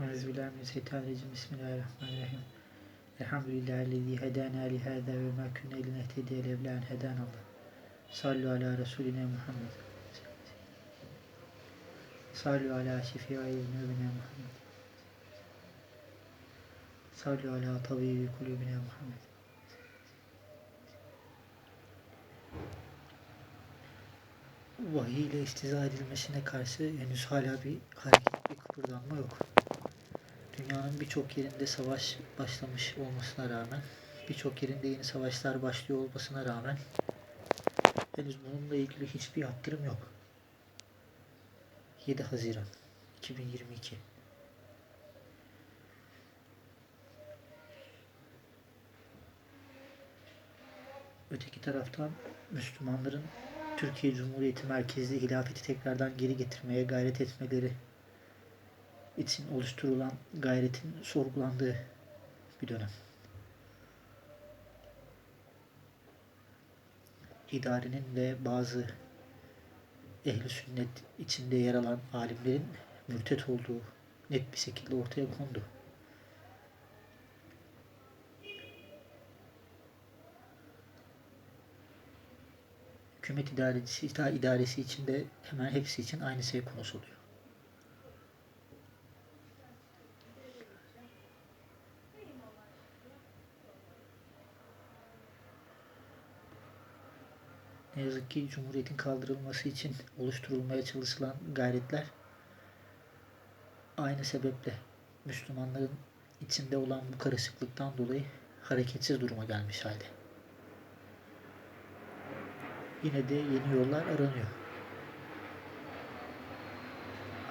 Euzubillahimineşşeytanirracim. Bismillahirrahmanirrahim. Elhamdülillahillezî hedâna lihâzâ ve mâ künnâ linehtediye levlâ en hedânallah. Sallu ala Resulina Muhammed. Sallu ala şefî'i zünûbina Muhammed. Sallu ala tabîbi kulûbina Muhammed. Vahiy ile istiza edilmesine karşı henüz hala bir hareket, bir kıpırdanma yok. Dünyanın birçok yerinde savaş başlamış olmasına rağmen, birçok yerinde yeni savaşlar başlıyor olmasına rağmen henüz bununla ilgili hiçbir yaptırım yok. 7 Haziran 2022 Öteki taraftan Müslümanların Türkiye Cumhuriyeti merkezli hilafeti tekrardan geri getirmeye gayret etmeleri için oluşturulan gayretin sorgulandığı bir dönem. İdarenin ve bazı ehli sünnet içinde yer alan alimlerin mürtet olduğu net bir şekilde ortaya kondu. hükümet idaresi, idaresi içinde hemen hepsi için aynı şey konuşuluyor. Ne yazık ki Cumhuriyet'in kaldırılması için oluşturulmaya çalışılan gayretler aynı sebeple Müslümanların içinde olan bu karışıklıktan dolayı hareketsiz duruma gelmiş halde yine de yeni yollar aranıyor.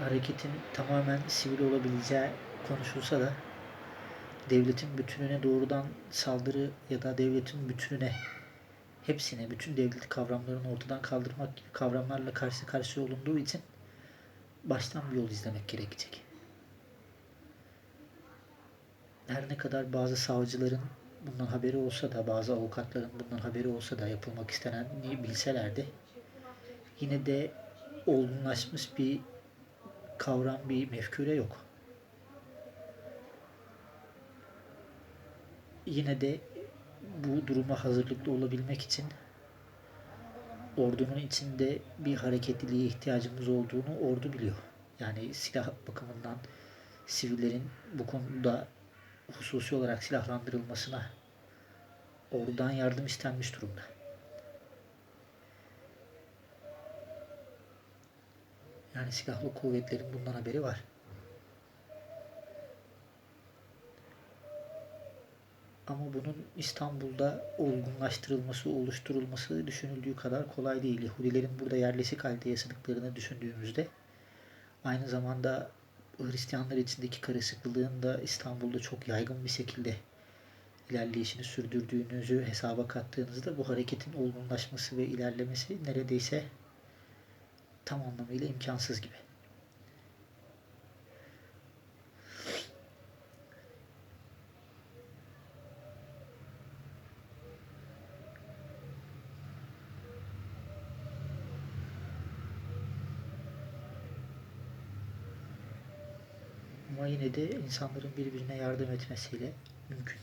Hareketin tamamen sivil olabileceği konuşulsa da devletin bütününe doğrudan saldırı ya da devletin bütününe hepsine, bütün devlet kavramlarını ortadan kaldırmak gibi kavramlarla karşı karşıya olunduğu için baştan bir yol izlemek gerekecek. Her ne kadar bazı savcıların bundan haberi olsa da bazı avukatların bundan haberi olsa da yapılmak istenen bilselerdi yine de olgunlaşmış bir kavram bir mefkure yok. Yine de bu duruma hazırlıklı olabilmek için ordunun içinde bir hareketliliğe ihtiyacımız olduğunu ordu biliyor. Yani silah bakımından sivillerin bu konuda hususi olarak silahlandırılmasına ordudan yardım istenmiş durumda. Yani silahlı kuvvetlerin bundan haberi var. Ama bunun İstanbul'da olgunlaştırılması, oluşturulması düşünüldüğü kadar kolay değil. Yahudilerin burada yerleşik halde yaşadıklarını düşündüğümüzde aynı zamanda Hristiyanlar içindeki karışıklığın da İstanbul'da çok yaygın bir şekilde ilerleyişini sürdürdüğünüzü hesaba kattığınızda bu hareketin olgunlaşması ve ilerlemesi neredeyse tam anlamıyla imkansız gibi. Ama yine de insanların birbirine yardım etmesiyle mümkün.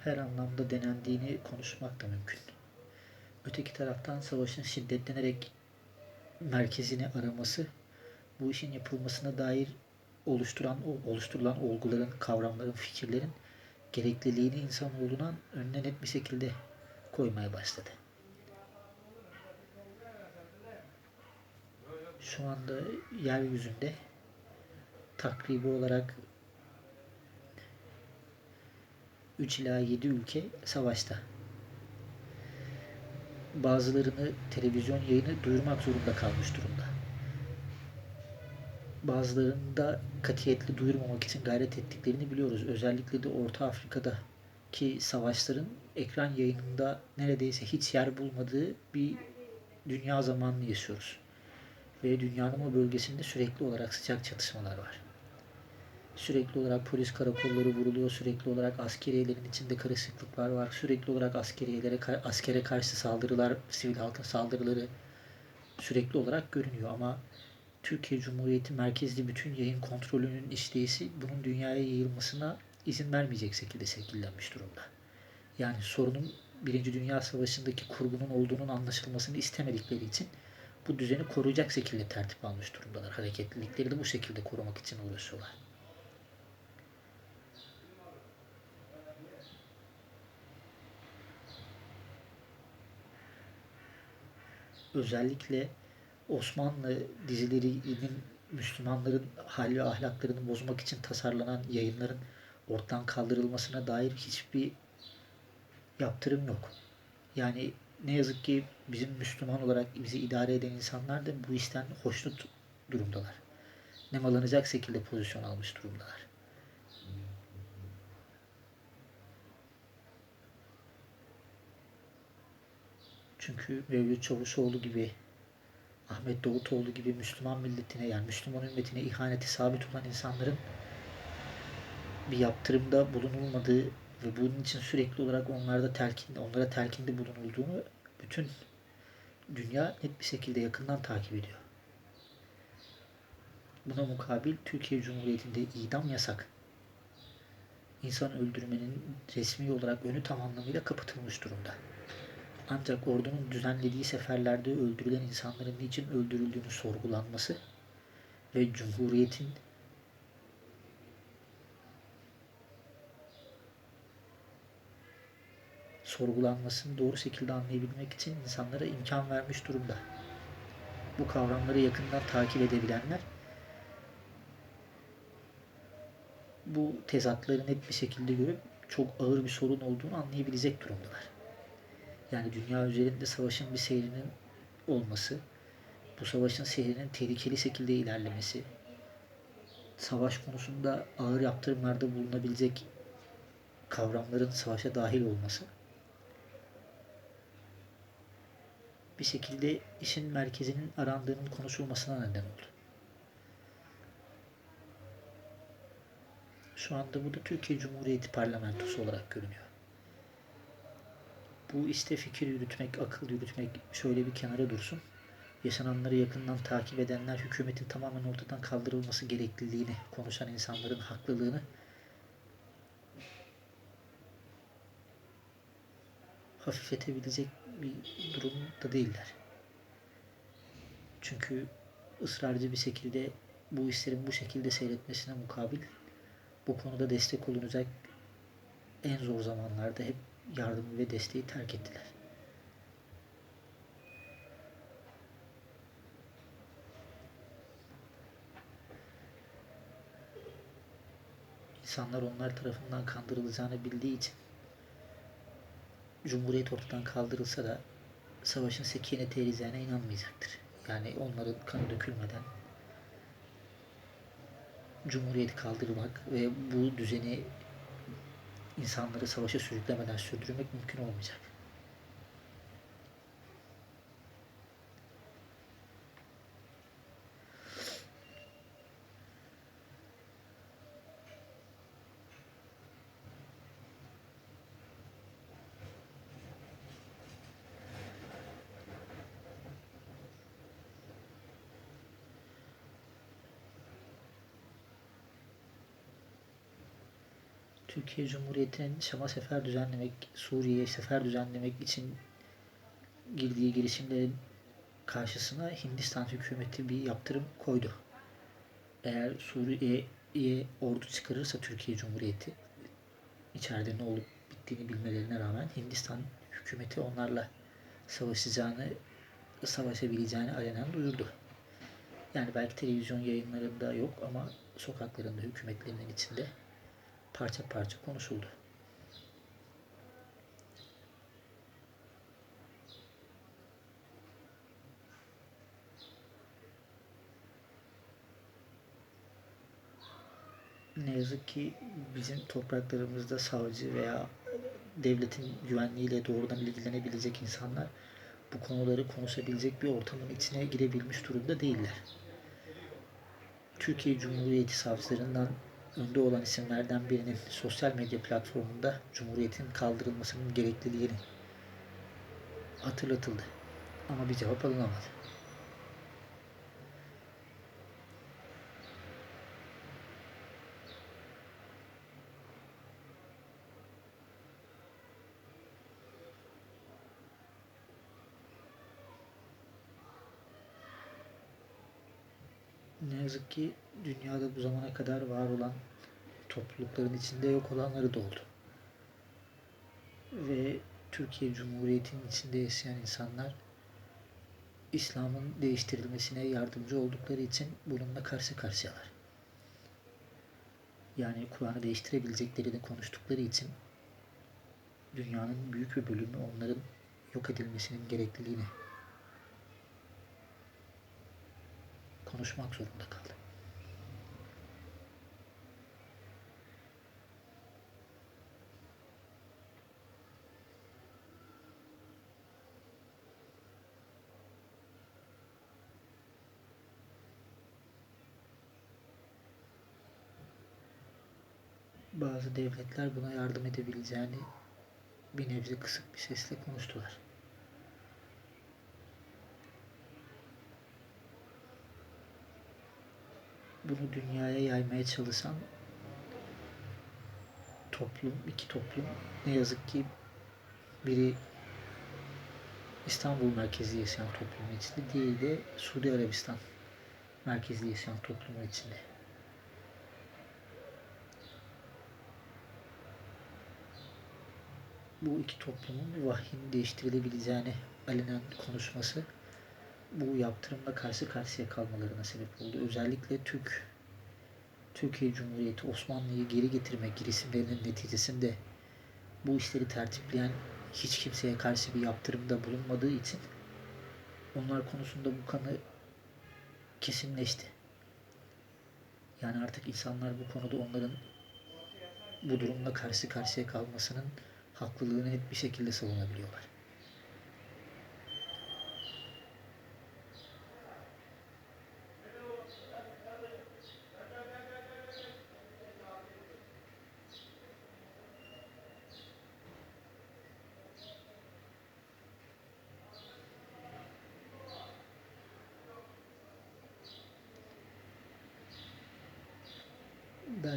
Her anlamda denendiğini konuşmak da mümkün. Öteki taraftan savaşın şiddetlenerek merkezini araması bu işin yapılmasına dair oluşturan oluşturulan olguların, kavramların, fikirlerin gerekliliğini insanoğluna önüne net bir şekilde koymaya başladı. Şu anda yeryüzünde takribi olarak 3 ila 7 ülke savaşta. Bazılarını televizyon yayını duyurmak zorunda kalmış durumda. Bazılarını da katiyetli duyurmamak için gayret ettiklerini biliyoruz. Özellikle de Orta Afrika'daki savaşların ekran yayınında neredeyse hiç yer bulmadığı bir dünya zamanını yaşıyoruz ve dünyanın o bölgesinde sürekli olarak sıcak çatışmalar var. Sürekli olarak polis karakolları vuruluyor, sürekli olarak askeriyelerin içinde karışıklıklar var, sürekli olarak askeriyelere, askere karşı saldırılar, sivil halka saldırıları sürekli olarak görünüyor ama Türkiye Cumhuriyeti merkezli bütün yayın kontrolünün işleyişi bunun dünyaya yayılmasına izin vermeyecek şekilde şekillenmiş durumda. Yani sorunun Birinci Dünya Savaşı'ndaki kurgunun olduğunun anlaşılmasını istemedikleri için bu düzeni koruyacak şekilde tertip almış durumdalar. Hareketlilikleri de bu şekilde korumak için uğraşıyorlar. Özellikle Osmanlı dizilerinin Müslümanların hal ve ahlaklarını bozmak için tasarlanan yayınların ortadan kaldırılmasına dair hiçbir yaptırım yok. Yani ne yazık ki bizim Müslüman olarak bizi idare eden insanlar da bu işten hoşnut durumdalar. Nemalanacak şekilde pozisyon almış durumdalar. Çünkü Mevlüt Çavuşoğlu gibi Ahmet Davutoğlu gibi Müslüman milletine yani Müslüman ümmetine ihaneti sabit olan insanların bir yaptırımda bulunulmadığı ve bunun için sürekli olarak onlarda telkin, onlara telkinde bulunulduğunu bütün dünya net bir şekilde yakından takip ediyor. Buna mukabil Türkiye Cumhuriyeti'nde idam yasak. İnsan öldürmenin resmi olarak önü tam anlamıyla kapatılmış durumda. Ancak ordunun düzenlediği seferlerde öldürülen insanların niçin öldürüldüğünü sorgulanması ve Cumhuriyet'in sorgulanmasını doğru şekilde anlayabilmek için insanlara imkan vermiş durumda. Bu kavramları yakından takip edebilenler bu tezatları net bir şekilde görüp çok ağır bir sorun olduğunu anlayabilecek durumdalar. Yani dünya üzerinde savaşın bir seyrinin olması, bu savaşın seyrinin tehlikeli şekilde ilerlemesi, savaş konusunda ağır yaptırımlarda bulunabilecek kavramların savaşa dahil olması bir şekilde işin merkezinin arandığının konuşulmasına neden oldu. Şu anda bu da Türkiye Cumhuriyeti parlamentosu olarak görünüyor. Bu işte fikir yürütmek, akıl yürütmek şöyle bir kenara dursun. Yaşananları yakından takip edenler hükümetin tamamen ortadan kaldırılması gerekliliğini konuşan insanların haklılığını hafifletebilecek bir durumda değiller. Çünkü ısrarcı bir şekilde bu işlerin bu şekilde seyretmesine mukabil bu konuda destek olunacak en zor zamanlarda hep yardımı ve desteği terk ettiler. İnsanlar onlar tarafından kandırılacağını bildiği için Cumhuriyet ortadan kaldırılsa da savaşın sekinete ereceğine inanmayacaktır. Yani onların kanı dökülmeden Cumhuriyeti kaldırmak ve bu düzeni insanları savaşa sürüklemeden sürdürmek mümkün olmayacak. Türkiye Cumhuriyeti'nin Şam'a sefer düzenlemek, Suriye'ye sefer düzenlemek için girdiği girişimlerin karşısına Hindistan hükümeti bir yaptırım koydu. Eğer Suriye'ye ordu çıkarırsa Türkiye Cumhuriyeti içeride ne olup bittiğini bilmelerine rağmen Hindistan hükümeti onlarla savaşacağını, savaşabileceğini alenen duyurdu. Yani belki televizyon yayınlarında yok ama sokaklarında hükümetlerinin içinde parça parça konuşuldu. Ne yazık ki bizim topraklarımızda savcı veya devletin güvenliğiyle doğrudan ilgilenebilecek insanlar bu konuları konuşabilecek bir ortamın içine girebilmiş durumda değiller. Türkiye Cumhuriyeti savcılarından önde olan isimlerden birinin sosyal medya platformunda Cumhuriyet'in kaldırılmasının gerekliliğini hatırlatıldı. Ama bir cevap alınamadı. Ne yazık ki dünyada bu zamana kadar var olan toplulukların içinde yok olanları da oldu. Ve Türkiye Cumhuriyeti'nin içinde yaşayan insanlar İslam'ın değiştirilmesine yardımcı oldukları için bununla karşı karşıyalar. Yani Kur'an'ı değiştirebileceklerini konuştukları için dünyanın büyük bir bölümü onların yok edilmesinin gerekliliğini konuşmak zorunda kaldı. Bazı devletler buna yardım edebileceğini bir nebze kısık bir sesle konuştular. Bunu dünyaya yaymaya çalışan toplum, iki toplum ne yazık ki biri İstanbul merkezli yaşayan toplumun içinde, diğeri de Suudi Arabistan merkezli yaşayan toplumun içinde. bu iki toplumun vahyin değiştirilebileceğini alenen konuşması bu yaptırımla karşı karşıya kalmalarına sebep oldu. Özellikle Türk Türkiye Cumhuriyeti Osmanlı'yı geri getirme girişimlerinin neticesinde bu işleri tertipleyen hiç kimseye karşı bir yaptırımda bulunmadığı için onlar konusunda bu kanı kesinleşti. Yani artık insanlar bu konuda onların bu durumla karşı karşıya kalmasının haklılığını net bir şekilde savunabiliyorlar.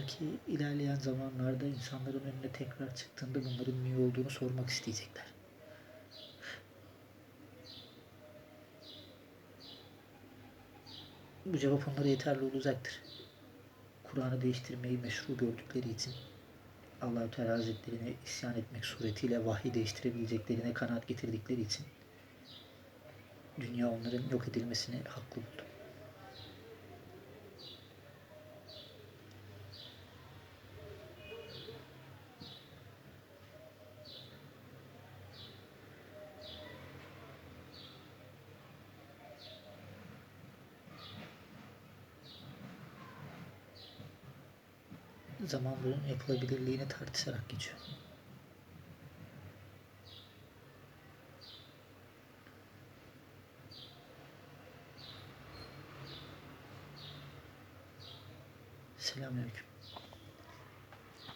Belki ilerleyen zamanlarda insanların önüne tekrar çıktığında bunların niye olduğunu sormak isteyecekler. Bu cevap onlara yeterli olacaktır. Kur'an'ı değiştirmeyi meşru gördükleri için Allahü Teala Hazretlerine isyan etmek suretiyle vahyi değiştirebileceklerine kanaat getirdikleri için dünya onların yok edilmesine haklı buldu. Zaman bunun yapılabilirliğini tartışarak geçiyor.